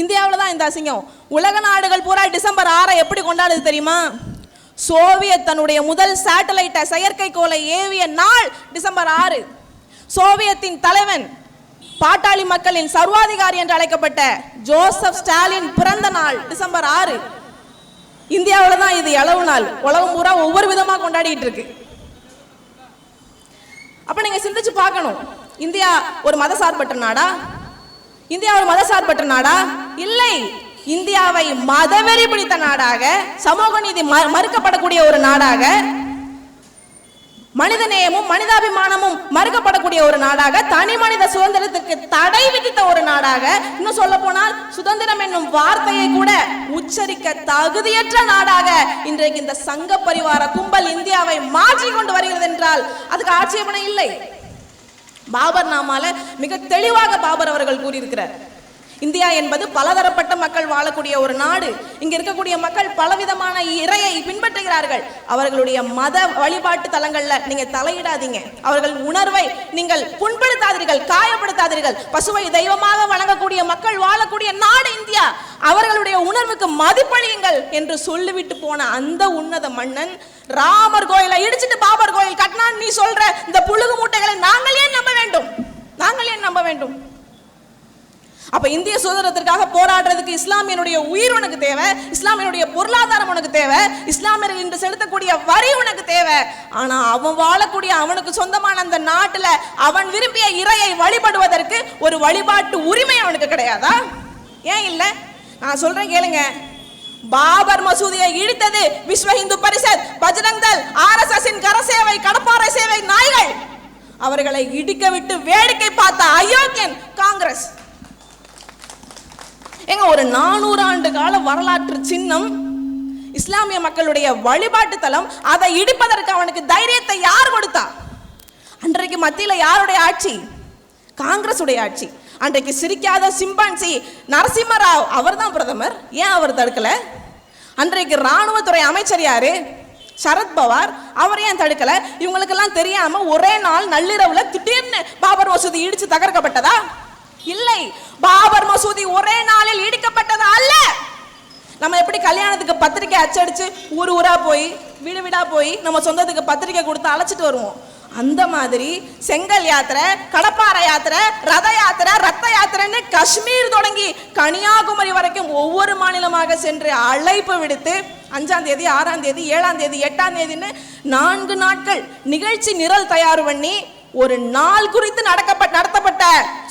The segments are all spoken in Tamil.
இந்தியாவில் தான் இந்த அசிங்கம். உலக நாடுகள் பூரா டிசம்பர் ஆறை எப்படி கொண்டாடுது தெரியுமா? சோவியத் தன்னுடைய முதல் சேட்டலைட்டை செயற்கைக்கோளை ஏவிய நாள் டிசம்பர் ஆறு. சோவியத்தின் தலைவன் பாட்டாளி மக்களின் சர்வாதிகாரி என்று அழைக்கப்பட்ட ஜோசப் ஸ்டாலின் பிறந்த நாள் டிசம்பர் ஆறு. இந்தியாவில் தான் இது இளவு நாள். உலகம் பூரா ஒவ்வொரு விதமாக கொண்டாடிட்டு இருக்கு. அப்ப நீங்க சிந்திச்சு பார்க்கணும். இந்தியா ஒரு மதசார்பற்ற நாடா? இந்தியா ஒரு மதசார்பற்ற நாடா? இல்லை. இந்தியாவை மதவெறி பிடித்த நாடாக சமூக நீதி ம- மறுக்கப்படக்கூடிய ஒரு நாடாக மனிதநேயமும் மனிதாபிமானமும் மறுக்கப்படக்கூடிய ஒரு நாடாக தனி மனித சுதந்திரத்துக்கு தடை விதித்த ஒரு நாடாக இன்னும் சொல்ல போனால் சுதந்திரம் என்னும் வார்த்தையை கூட உச்சரிக்க தகுதியற்ற நாடாக இன்றைக்கு இந்த சங்க பரிவார கும்பல் இந்தியாவை மாற்றி கொண்டு வருகிறது என்றால் அதுக்கு ஆட்சேபனை இல்லை. பாபர் நாமால மிக தெளிவாக பாபர் அவர்கள் கூறியிருக்கிறார். இந்தியா என்பது பலதரப்பட்ட மக்கள் வாழக்கூடிய ஒரு நாடு. இங்க இருக்கக்கூடிய மக்கள் பலவிதமான இறையை பின்பற்றுகிறார்கள். அவர்களுடைய மத வழிபாட்டு தலங்கள்ல நீங்க தலையிடாதீங்க. அவர்கள் உணர்வை நீங்கள் புண்படுத்தாதீர்கள் காயப்படுத்தாதீர்கள். பசுவை தெய்வமாக வணங்கக்கூடிய மக்கள் வாழக்கூடிய நாடு இந்தியா. அவர்களுடைய உணர்வுக்கு மதிப்பளியுங்கள் என்று சொல்லிவிட்டு போன அந்த உன்னத மன்னன் ராமர் கோயிலை இடிச்சிட்டு பாபர் கோயில் கட்டினான் நீ சொல்ற இந்த புழுகு மூட்டைகளை நாங்கள் ஏன் நம்ப வேண்டும்? நாங்கள் ஏன் நம்ப வேண்டும்? அப்ப இந்திய சுதந்திரத்திற்காக போராடுறதுக்கு இஸ்லாமியனுடைய உயிர் உனக்கு தேவை இஸ்லாமியனுடைய பொருளாதாரம் உனக்கு தேவை இஸ்லாமியர்கள் இன்று செலுத்தக்கூடிய வரி உனக்கு தேவை. ஆனா அவன் வாழக்கூடிய அவனுக்கு சொந்தமான அந்த நாட்டுல அவன் விரும்பிய இறையை வழிபடுவதற்கு ஒரு வழிபாட்டு உரிமை அவனுக்கு கிடையாதா? ஏன் இல்லை? நான் சொல்றேன் கேளுங்க. பாபர் மசூதியை இடித்தது விஸ்வ இந்து பரிஷத் பஜ்ரங் தள் ஆர்எஸ்எஸ்ஸின் கரசேவை கடப்பாறை சேவை நாய்கள். அவர்களை இடிக்க விட்டு வேடிக்கை பார்த்த அயோக்கியன் காங்கிரஸ். ஏங்க ஒரு நானூறு ஆண்டு கால வரலாற்று சின்னம் இஸ்லாமிய மக்களுடைய வழிபாட்டு தலம் அதை இடிப்பதற்கு அவனுக்கு தைரியத்தை யார் கொடுத்தா? அன்றைக்கு மத்தியில யாருடைய ஆட்சி? காங்கிரஸ் உடைய ஆட்சி. அன்றைக்கு சிரிக்காத சிம்பான்சி நரசிம்மராவ் அவர்தான் பிரதமர். ஏன் அவர் தடுக்கல? அன்றைக்கு ராணுவத்துறை அமைச்சர் யாரு? சரத்பவார் அவர் ஏன் தடுக்கல? இவங்களுக்கெல்லாம் தெரியாம ஒரே நாள் நள்ளிரவுல திடீர்னு பாபர் மசூதி இடிச்சு தகர்க்கப்பட்டதா? இல்லை. பாபர் மசூதி ஒரே நாளில் இடிக்கப்பட்டதா அல்ல. நம்ம எப்படி கல்யாணத்துக்கு பத்திரிக்கை அச்சடிச்சு ஊர் ஊரா போய் வீடு வீடா போய் நம்ம சொந்தத்துக்கு பத்திரிக்கை கொடுத்து அழைச்சிட்டு வருவோம். அந்த மாதிரி செங்கல் யாத்திரை கடப்பாறை யாத்திரை ரத யாத்திரை ரத்த யாத்திரைன்னு காஷ்மீர் தொடங்கி கன்னியாகுமரி வரைக்கும் ஒவ்வொரு மாநிலமாக சென்று அழைப்பு விடுத்து அஞ்சாம் தேதி ஆறாம் தேதி ஏழாம் தேதி எட்டாம் தேதின்னு நான்கு நாட்கள் நிகழ்ச்சி நிரல் தயார் பண்ணி ஒரு நாள் குறித்து நடக்கப்பட்ட நடத்தப்பட்ட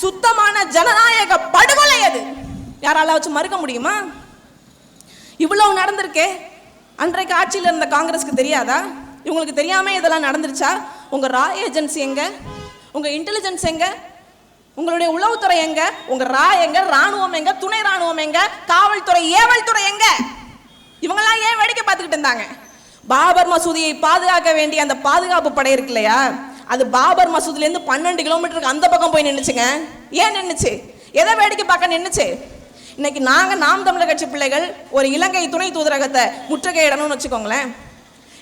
சுத்தமான ஜனநாயக படுகொலை அது. யாரால வச்சு மறுக்க முடியுமா? இவ்வளவு நடந்திருக்கே. அன்றைக்கு ஆட்சியில் இருந்த காங்கிரஸ்க்கு தெரியாதா? இவங்களுக்கு தெரியாம இதெல்லாம் நடந்துருச்சா? உங்கள் ரா ஏஜென்சி எங்க? உங்கள் இன்டெலிஜென்ஸ் எங்க? உங்களுடைய உளவுத்துறை எங்க? உங்க ரா எங்க? ராணுவம் எங்க? துணை ராணுவம் எங்க? காவல்துறை ஏவல் துறை எங்க? இவங்கெல்லாம் ஏன் வேடிக்கை பார்த்துக்கிட்டு இருந்தாங்க? பாபர் மசூதியை பாதுகாக்க வேண்டிய அந்த பாதுகாப்பு படை இருக்கு இல்லையா? அது பாபர் மசூதிலேருந்து பன்னெண்டு கிலோமீட்டருக்கு அந்த பக்கம் போய் நின்றுச்சுங்க ஏன் நின்றுச்சு எதை வேடிக்கை பார்க்க நின்றுச்சு இன்னைக்கு நாங்க நாம் தமிழர் கட்சி பிள்ளைகள் ஒரு இலங்கை துணை தூதரகத்தை முற்றுகையிடணும்னு வச்சுக்கோங்களேன்.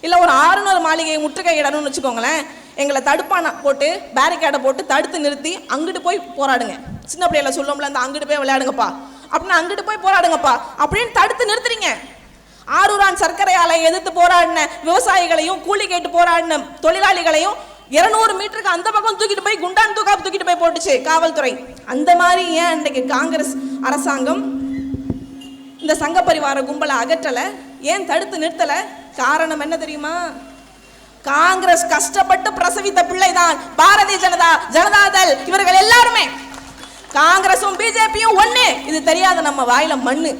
இல்லை ஒரு ஆறுநூறு மாளிகையை முற்றுகையிடணும்னு வச்சுக்கோங்களேன். எங்களை தடுப்பான போட்டு பேரிகேடை போட்டு தடுத்து நிறுத்தி அங்கிட்டு போய் போராடுங்க. சின்ன பிள்ளைகளை சொல்லுவோம்ல அந்த அங்கிட்டு போய் விளையாடுங்கப்பா. அப்படின்னு அங்கிட்டு போய் போராடுங்கப்பா. அப்படின்னு தடுத்து நிறுத்துறீங்க. ஆரூரான் சர்க்கரை ஆலையை எதிர்த்து போராடின விவசாயிகளையும் கூலி கேட்டு போராடின தொழிலாளிகளையும் இருநூறு மீட்டருக்கு அந்த பக்கம் தூக்கிட்டு போய் குண்டான் தூக்கா தூக்கிட்டு போய் போட்டுச்சு காவல்துறை. அந்த மாதிரி ஏன் இன்றைக்கு காங்கிரஸ் அரசாங்கம் இந்த சங்க பரிவார கும்பலை அகற்றலை? ஏன் தடுத்து நிறுத்தலை? காரணம் என்ன தெரியுமா? காங்கிரஸ் கஷ்டப்பட்டு பிரசவித்த பிள்ளைதான் பாரதிய ஜனதா ஜனதாதள் இவர்கள் எல்லாருமே. காங்கிரஸும் பிஜேபியும் ஒண்ணு. இது தெரியாத நம்ம வாயில மண்ணு.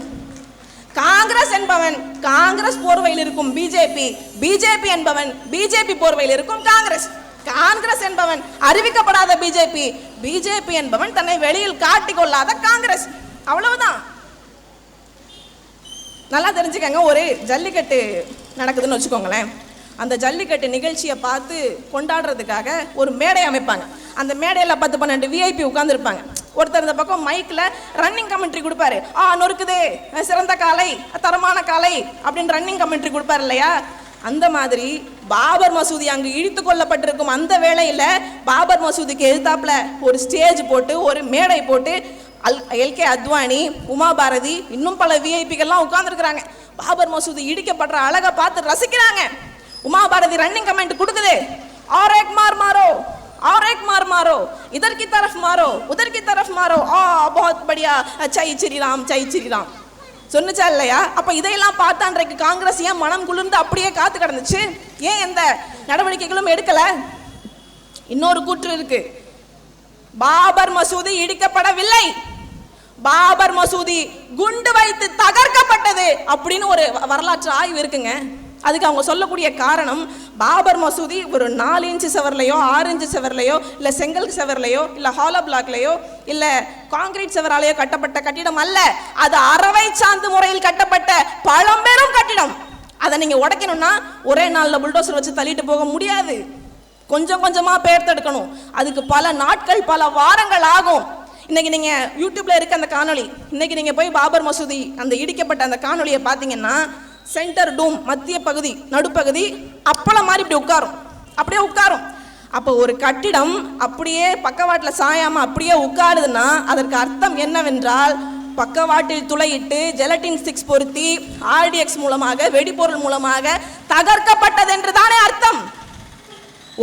காங்கிரஸ் என்பவன் காங்கிரஸ் போர்வையில் இருக்கும் பிஜேபி பிஜேபி என்பவன் பிஜேபி போர்வையில் இருக்கும் காங்கிரஸ். காங்கிரஸ் என்பவன் அறிவிக்கப்படாத பிஜேபி பிஜேபி என்பவன் தன்னை வெளியில் காட்டிக்கொள்ளாத காங்கிரஸ். அவ்வளவுதான். நல்லா தெரிஞ்சுக்கங்க ஒரு ஜல்லிக்கட்டு நடக்குதுன்னு வச்சுக்கோங்களேன். அந்த ஜல்லிக்கட்டு நிகழ்ச்சியை பார்த்து கொண்டாடுறதுக்காக ஒரு மேடை அமைப்பாங்க. அந்த மேடையில் பத்து பன்னெண்டு விஐபி உட்காந்துருப்பாங்க ஒருத்தர் இந்த பக்கம் மைக்கில் ரன்னிங் கமெண்ட்ரி கொடுப்பாரு. ஆ நொறுக்குதே சிறந்த காலை தரமான காலை அப்படின்னு ரன்னிங் கமெண்ட்ரி கொடுப்பாரு இல்லையா? அந்த மாதிரி பாபர் மசூதி அங்கு இடித்து கொள்ளப்பட்டிருக்கும் அந்த வேளையில் பாபர் மசூதிக்கு எதிர்த்தாப்புல ஒரு ஸ்டேஜ் போட்டு ஒரு மேடை போட்டு அல் எல்கே அத்வானி உமா பாரதி இன்னும் பல விஐபிகள்லாம் உட்கார்ந்துருக்குறாங்க பாபர் மசூதி இடிக்கப்படுற அழகை பார்த்து ரசிக்கிறாங்க உமா பாரதி ரன்னிங் கமெண்ட் கொடுக்குது और एक मार मारो और एक मार मारो इधर की तरफ मारो उधर की तरफ मारो आ बहुत बढ़िया जय श्री राम जय श्री राम சொன்னுச்சா இல்லையா அப்ப இதையெல்லாம் பார்த்தா அன்றைக்கு காங்கிரஸ் ஏன் மனம் குளிர்ந்து அப்படியே காத்து கிடந்துச்சு ஏன் எந்த நடவடிக்கைகளும் எடுக்கல இன்னொரு கூற்று இருக்கு பாபர் மசூதி இடிக்கப்படவில்லை. பாபர் மசூதி குண்டு வைத்து தகர்க்கப்பட்டது அப்படின்னு ஒரு வ- வரலாற்று ஆய்வு இருக்குங்க. அதுக்கு அவங்க சொல்லக்கூடிய காரணம் பாபர் மசூதி ஒரு நாலு இன்ச்சு செவர்லையோ ஆறு இன்ச்சு செவர்லையோ இல்லை செங்கல் செவர்லையோ இல்லை ஹாலோ பிளாக்லையோ இல்லை காங்கிரீட் செவராலேயோ கட்டப்பட்ட கட்டிடம் அல்ல. அது அறவை சார்ந்து முறையில் கட்டப்பட்ட பழம்பெரும் கட்டிடம். அதை நீங்கள் உடைக்கணும்னா ஒரே நாளில் புல்டோசர் வச்சு தள்ளிட்டு போக முடியாது. கொஞ்சம் கொஞ்சமா பெயர்த்தெடுக்கணும். அதுக்கு பல நாட்கள் பல வாரங்கள் ஆகும். இன்னைக்கு நீங்க யூடியூப்ல இருக்க அந்த காணொளி இன்னைக்கு நீங்க போய் பாபர் மசூதி அந்த இடிக்கப்பட்ட அந்த காணொலியை பார்த்தீங்கன்னா சென்டர் டூம் மத்திய பகுதி நடுப்பகுதி அப்பளம் மாதிரி இப்படி உட்காரும். அப்படியே உட்காரும். அப்போ ஒரு கட்டிடம் அப்படியே பக்கவாட்டில் சாயாம அப்படியே உட்காருதுன்னா அதற்கு அர்த்தம் என்னவென்றால் பக்கவாட்டில் துளையிட்டு ஜெலட்டின் ஸ்டிக்ஸ் பொருத்தி ஆர்டிஎக்ஸ் மூலமாக வெடிபொருள் மூலமாக தகர்க்கப்பட்டது என்று தானே அர்த்தம்.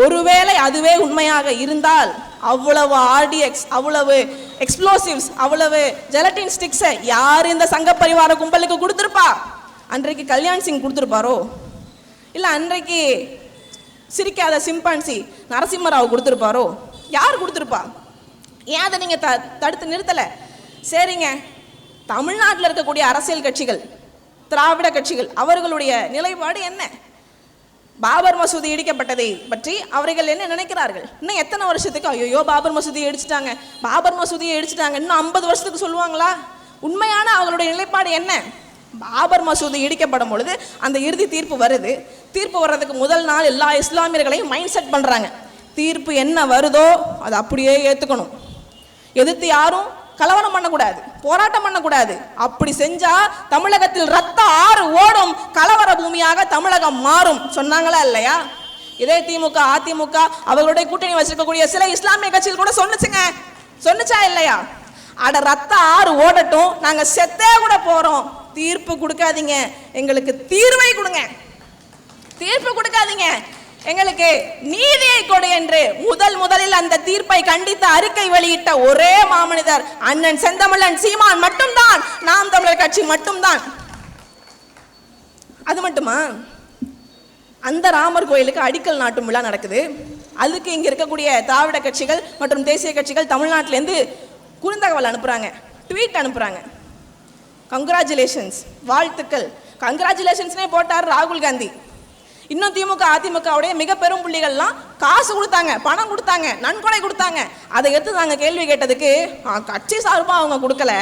ஒருவேளை அதுவே உண்மையாக இருந்தால் அவ்வளவு ஆர்டிஎக்ஸ் அவ்வளவு எக்ஸ்ப்ளோசிவ்ஸ் அவ்வளவு ஜெலட்டின் ஸ்டிக்ஸை யார் இந்த சங்க பரிவார கும்பலுக்கு கொடுத்துருப்பா? அன்றைக்கு கல்யாண் சிங் கொடுத்துருப்பாரோ? இல்லை அன்றைக்கு சிரிக்காத சிம்பான்சி நரசிம்மராவ் கொடுத்துருப்பாரோ? யார் கொடுத்துருப்பா? ஏன் அதை நீங்கள் த தடுத்து நிறுத்தலை? சரிங்க. தமிழ்நாட்டில் இருக்கக்கூடிய அரசியல் கட்சிகள் திராவிட கட்சிகள் அவர்களுடைய நிலைப்பாடு என்ன? பாபர் மசூதி இடிக்கப்பட்டதை பற்றி அவர்கள் என்ன நினைக்கிறார்கள்? இன்னும் எத்தனை வருஷத்துக்கு? ஐயோ பாபர் மசூதியை இடிச்சிட்டாங்க. பாபர் மசூதியை இடிச்சிட்டாங்க. இன்னும் ஐம்பது வருஷத்துக்கு சொல்லுவாங்களா? உண்மையான அவங்களுடைய நிலைப்பாடு என்ன? பாபர் மசூதி இடிக்கப்படும் பொழுது அந்த இறுதி தீர்ப்பு வருது. தீர்ப்பு வர்றதுக்கு முதல் நாள் எல்லா இஸ்லாமியர்களையும் மைண்ட் செட் பண்ணுறாங்க தீர்ப்பு என்ன வருதோ அதை அப்படியே ஏற்றுக்கணும் எதிர்த்து யாரும் கலவரம் பண்ணக்கூடாது போராட்டம் பண்ணக்கூடாது. அப்படி செஞ்சா தமிழகத்தில் ரத்த ஆறு ஓடும் கலவர பூமியாக தமிழகம் மாறும். சொன்னாங்களா இல்லையா? இதே திமுக அதிமுக அவர்களுடைய கூட்டணி வச்சிருக்கக்கூடிய சில இஸ்லாமிய கட்சிகள் கூட சொன்னுச்சுங்க. சொன்னுச்சா இல்லையா? அட ரத்த ஆறு ஓடட்டும் நாங்க செத்தே கூட போறோம். தீர்ப்பு கொடுக்காதீங்க. எங்களுக்கு தீர்வை கொடுங்க. தீர்ப்பு கொடுக்காதீங்க. எங்களுக்கு நீதியை கொடு என்று முதல் முதலில் அந்த தீர்ப்பை கண்டித்து அறிக்கை வெளியிட்ட ஒரே மாமனிதர் அண்ணன் செந்தமிழன் சீமான் மட்டும்தான். நாம் தமிழர் கட்சி மட்டும்தான். அது மட்டுமா? அந்த ராமர் கோயிலுக்கு அடிக்கல் நாட்டும் விழா நடக்குது. அதுக்கு இங்கே இருக்கக்கூடிய திராவிட கட்சிகள் மற்றும் தேசிய கட்சிகள் தமிழ்நாட்டிலேருந்து குறுந்தகவல் அனுப்புகிறாங்க ட்வீட் அனுப்புகிறாங்க கங்க்ராச்சுலேஷன்ஸ் வாழ்த்துக்கள். கங்க்ராச்சுலேஷன்ஸ்னே போட்டார் ராகுல் காந்தி. இன்னும் திமுக அதிமுகவுடைய மிக பெரும் புள்ளிகள்லாம் காசு கொடுத்தாங்க பணம் கொடுத்தாங்க நன்கொடை கொடுத்தாங்க. அதை எடுத்து நாங்கள் கேள்வி கேட்டதுக்கு கட்சி சார்பாக அவங்க கொடுக்கல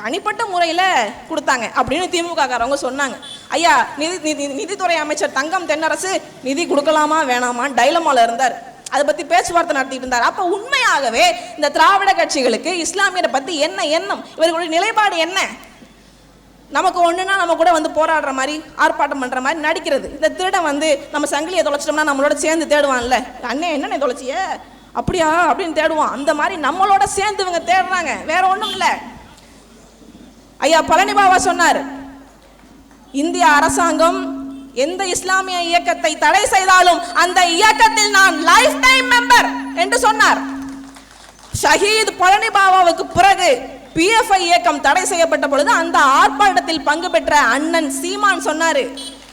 தனிப்பட்ட முறையில் கொடுத்தாங்க அப்படின்னு திமுக காரவங்க சொன்னாங்க. ஐயா நிதி நிதி நிதித்துறை அமைச்சர் தங்கம் தென்னரசு நிதி கொடுக்கலாமா வேணாமா டைலமால இருந்தார். அதை பத்தி பேச்சுவார்த்தை நடத்திட்டு இருந்தார். அப்ப உண்மையாகவே இந்த திராவிட கட்சிகளுக்கு இஸ்லாமியரை பத்தி என்ன எண்ணம்? இவர்களுடைய நிலைப்பாடு என்ன? நமக்கு ஒன்றுனா நம்ம கூட வந்து போராடுற மாதிரி ஆர்ப்பாட்டம் பண்ணுற மாதிரி நடிக்கிறது. இந்த திருடன் வந்து நம்ம சங்கிலியை தொலைச்சிட்டோம்னா நம்மளோட சேர்ந்து தேடுவான்ல. அண்ணே என்ன தொலைச்சிய? அப்படியா? அப்படின்னு தேடுவான். அந்த மாதிரி நம்மளோட சேர்ந்து இவங்க தேடுறாங்க. வேற ஒன்றும் இல்லை. ஐயா பழனி பாபா சொன்னார் இந்திய அரசாங்கம் எந்த இஸ்லாமிய இயக்கத்தை தடை செய்தாலும் அந்த இயக்கத்தில் நான் லைஃப் டைம் மெம்பர் என்று சொன்னார். ஷஹீத் பழனி பாபாவுக்கு பிறகு பிஎஃப்ஐ இயக்கம் தடை செய்யப்பட்ட பொழுது அந்த ஆர்ப்பாட்டத்தில் பங்கு பெற்ற அண்ணன் சீமான் சொன்னாரு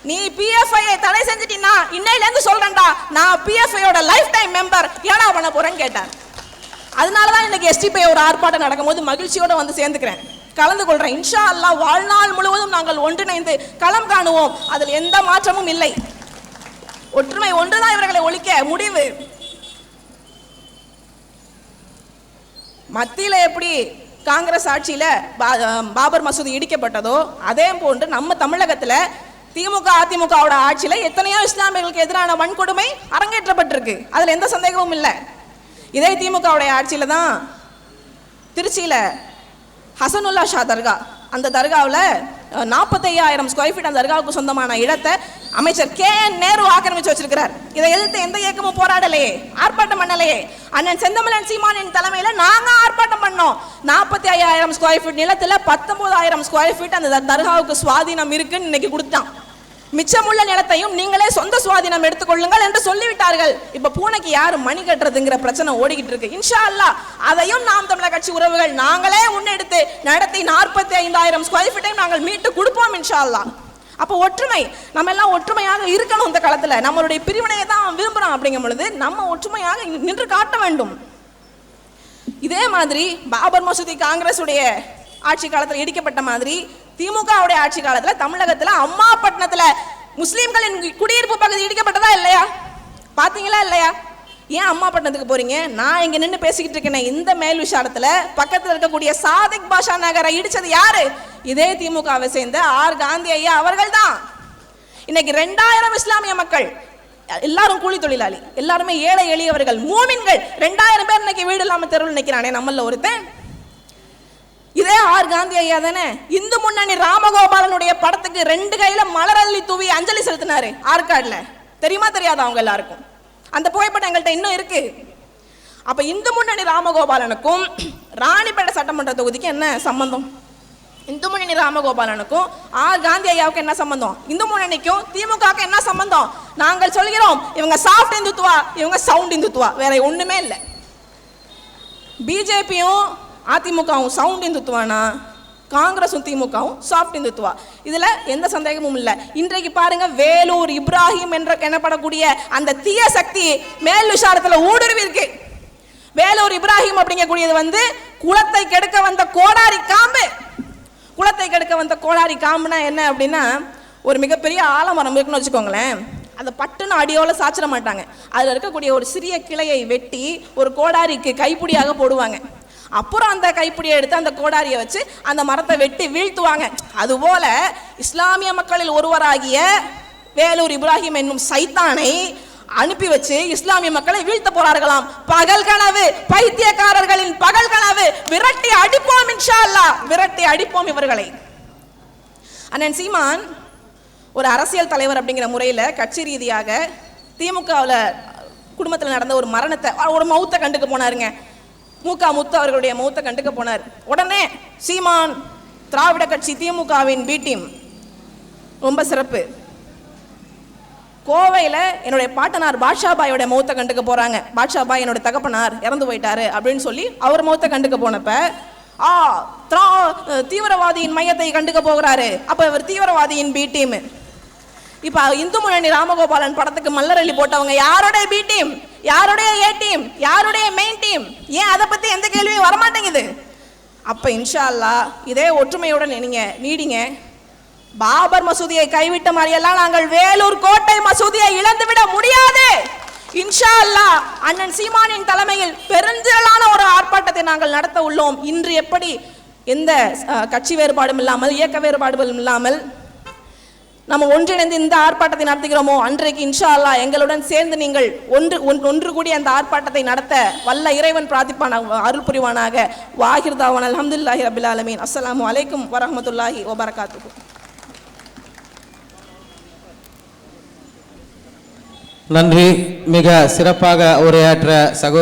நீ பிஎஃப்ஐ தடை செஞ்சிட்டீன்னா இன்னையில இருந்து சொல்றேன்டா நான் பிஎஃப்ஐயோட லைஃப் டைம் மெம்பர் ஏடா பண்ண போறேன்னு கேட்டார். அதனால தான் இன்னைக்கு எஸ்டிபி ஒரு ஆர்ப்பாட்டம் நடக்கும்போது மகிழ்ச்சியோட வந்து சேர்ந்துக்கிறேன். கலந்து கொள்றேன். இன்ஷா அல்லாஹ் வாழ்நாள் முழுவதும் நாங்கள் ஒன்றிணைந்து களம் காணுவோம். அதில் எந்த மாற்றமும் இல்லை. ஒற்றுமை ஒன்றுதான் இவர்களை ஒழிக்க முடிவு. மத்தியில் எப்படி காங்கிரஸ் ஆட்சியில் பாபர் மசூதி இடிக்கப்பட்டதோ அதே போன்று நம்ம தமிழகத்தில் திமுக அதிமுகவோட ஆட்சியில் எத்தனையோ இஸ்லாமியர்களுக்கு எதிரான வன்கொடுமை அரங்கேற்றப்பட்டிருக்கு. அதில் எந்த சந்தேகமும் இல்லை. இதே திமுகவுடைய ஆட்சியில் தான் திருச்சியில் ஹசனுல்லா ஷா தர்கா. அந்த தர்காவில் நாற்பத்தையாயிரம் ஸ்கொயர் ஃபீட் அந்த தர்காவுக்கு சொந்தமான இடத்தை அமைச்சர் கே என் நேரு ஆக்கிரமிச்சு வச்சிருக்கிறார். இதை எதிர்த்து எந்த இயக்கமும் போராடலையே ஆர்ப்பாட்டம் பண்ணலையே. அண்ணன் செந்தமிழன் சீமானின் தலைமையில நாங்க ஆர்ப்பாட்டம் பண்ணோம். நாற்பத்தி ஐயாயிரம் ஸ்கொயர் ஃபீட் நிலத்துல பத்தொன்பதாயிரம் ஸ்கொயர் ஃபீட் அந்த தர்காவுக்கு சுவாதீனம் இருக்குன்னு இன்னைக்கு கொடுத்தான். மிச்சமுள்ள நிலத்தையும் நீங்களே சொந்த சுவாதீனம் எடுத்துக்கொள்ளுங்கள் என்று சொல்லிவிட்டார்கள். இப்ப பூனைக்கு யாரு மணி கட்டுறதுங்கிற பிரச்சனை ஓடிக்கிட்டு இருக்கு. இன்ஷா அல்லாஹ் அதையும் நாம் தமிழக கட்சி உறவுகள் நாங்களே முன்னெடுத்து நடத்தி நாற்பத்தி ஐந்தாயிரம் ஸ்கொயர் ஃபீட்டையும் நாங்கள் மீட்டு கொடுப்போம் இன்ஷா அல்லாஹ் அப்போ ஒற்றுமை நம்ம எல்லாம் ஒற்றுமையாக இருக்கணும் இந்த காலத்துல. நம்மளுடைய பிரிவினையை தான் விரும்புறோம் அப்படிங்கும் பொழுது நம்ம ஒற்றுமையாக நின்று காட்ட வேண்டும். இதே மாதிரி பாபர் மசூதி காங்கிரஸுடைய ஆட்சி காலத்தில் இடிக்கப்பட்ட மாதிரி திமுகவுடைய ஆட்சி காலத்துல தமிழகத்துல அம்மாப்பட்டினத்துல முஸ்லீம்களின் குடியிருப்பு பகுதி இடிக்கப்பட்டதா இல்லையா? பாத்தீங்களா இல்லையா? ஏன் அம்மாப்பட்டினத்துக்கு போறீங்க? நான் இங்க நின்று பேசிக்கிட்டு இருக்கேன் இந்த மேல் விஷாலத்துல பக்கத்துல இருக்கக்கூடிய சாதிக் பாஷா நகரை இடிச்சது யாரு? இதே திமுகவை சேர்ந்த ஆர். காந்தி ஐயா அவர்கள் தான் இன்னைக்கு ரெண்டாயிரம் இஸ்லாமிய மக்கள் எல்லாரும் கூலி தொழிலாளி எல்லாருமே ஏழை எளியவர்கள் மூமின்கள் ரெண்டாயிரம் பேர் இன்னைக்கு வீடு இல்லாம தெருவில் நினைக்கிறானே நம்மள ஒருத்தன். இதே ஆர் காந்தி ஐயா தானே? இந்து முன்னணி ராமகோபாலனுடைய படத்துக்கு ரெண்டு கையில மலரள்ளி தூவி அஞ்சலி செலுத்தினாரு ஆற்காடுல தெரியுமா தெரியாதா அவங்க எல்லாருக்கும்? அந்த புகைப்படம் எங்கள்கிட்ட இன்னும் இருக்கு. அப்ப இந்து முன்னணி ராமகோபாலனுக்கும் ராணிப்பேட்டை சட்டமன்ற தொகுதிக்கு என்ன சம்பந்தம்? இந்து முன்னணி ராமகோபாலனுக்கும் ஆர் காந்தி ஐயாவுக்கு என்ன சம்பந்தம்? இந்து முன்னணிக்கும் திமுகவுக்கு என்ன சம்பந்தம்? நாங்கள் சொல்கிறோம் இவங்க சாஃப்ட் இந்துத்துவா இவங்க சவுண்ட் இந்துத்துவா வேற ஒண்ணுமே இல்லை. பிஜேபியும் அதிமுகவும் சவுண்ட் இந்துத்துவானா காங்கிரஸும் திமுகவும் சாஃப்ட் இந்துத்துவா இதில் எந்த சந்தேகமும் இல்லை. இன்றைக்கு பாருங்க வேலூர் இப்ராஹிம் என்ற எனப்படக்கூடிய அந்த தீய சக்தி மேல் விஷாரத்தில் ஊடுருவி இருக்கு. வேலூர் இப்ராஹிம் அப்படிங்கக்கூடியது வந்து குளத்தை கெடுக்க வந்த கோடாரி காம்பு. குளத்தை கெடுக்க வந்த கோடாரி காம்புனா என்ன அப்படின்னா ஒரு மிகப்பெரிய ஆலமரம் இருக்குன்னு வச்சுக்கோங்களேன். அதை பட்டுன்னு அடியோல சாச்சிட மாட்டாங்க. அதில் இருக்கக்கூடிய ஒரு சிறிய கிளையை வெட்டி ஒரு கோடாரிக்கு கைப்பிடியாக போடுவாங்க. அப்புறம் அந்த கைப்பிடியை எடுத்து அந்த கோடாரியை வச்சு அந்த மரத்தை வெட்டி வீழ்த்துவாங்க. அதுபோல இஸ்லாமிய மக்களில் ஒருவராகிய வேலூர் இப்ராஹிம் என்னும் சைத்தானை அனுப்பி வச்சு இஸ்லாமிய மக்களை வீழ்த்த போறார்களாம். பகல் கனவு பைத்தியக்காரர்களின் பகல் கனவு விரட்டி அடிப்போம் இன்ஷா அல்லாஹ் விரட்டி அடிப்போம் இவர்களை. அண்ணன் சீமான் ஒரு அரசியல் தலைவர் அப்படிங்கிற முறையில் கட்சி ரீதியாக திமுகவில் குடும்பத்தில் நடந்த ஒரு மரணத்தை ஒரு மௌத்தை கண்டுக்க போனாருங்க. மூக்கா முத்து அவர்களுடைய மூத்த கண்டுக்க போனார். உடனே சீமான் திராவிட கட்சி திமுகவின் பி டீம் ரொம்ப சிறப்பு. கோவையில் என்னுடைய பாட்டனார் பாட்ஷா பாயோட கண்டுக்க போகிறாங்க பாட்ஷா பாய் என்னோட தகப்பனார் இறந்து போயிட்டாரு அப்படின்னு சொல்லி அவர் மௌத்தை கண்டுக்க போனப்ப ஆ திரா தீவிரவாதியின் மையத்தை கண்டுக்க போகிறாரு. அப்போ இவர் தீவிரவாதியின் பி டீம் இப்போ இந்து முன்னணி ராமகோபாலன் படத்துக்கு மல்லரள்ளி போட்டவங்க யாரோட பி டீம் யாருடைய ஏ டீம் யாருடைய மெயின் டீம் ஏன் அதை பற்றி எந்த கேள்வியும் வரமாட்டேங்குது? அப்போ இன்ஷா அல்லாஹ் இதே ஒற்றுமையுடன் நீங்க நீடிங்க. பாபர் மசூதியை கைவிட்ட மாதிரியெல்லாம் நாங்கள் வேலூர் கோட்டை மசூதியை இழந்து விட முடியாது. இன்ஷா அல்லாஹ் அண்ணன் சீமானின் தலைமையில் பெருந்திரளான ஒரு ஆர்ப்பாட்டத்தை நாங்கள் நடத்த உள்ளோம். இன்று எப்படி எந்த கட்சி வேறுபாடும் இல்லாமல் இயக்க வேறுபாடுகளும் இல்லாமல் நம்ம ஒன்றிணைந்து இந்த ஆர்ப்பாட்டத்தை நடத்துகிறோமோ? அன்றைக்கு இன்ஷா அல்லாஹ் எங்களுடன் சேர்ந்து நீங்கள் ஒன்று ஒன்று கூடி அந்த ஆர்ப்பாட்டத்தை நடத்த வல்ல இறைவன் பிரார்த்திப்பான அருள் புரிவானாக. வாகிர்தாவான் அலமதுல்லாஹி ரபில் அலமீன் அஸ்லாம் அலைக்கும் வரமத்துல்லாஹி வபரகாத்துஹு. நன்றி. மிக சிறப்பாக உரையாற்ற சகோதரி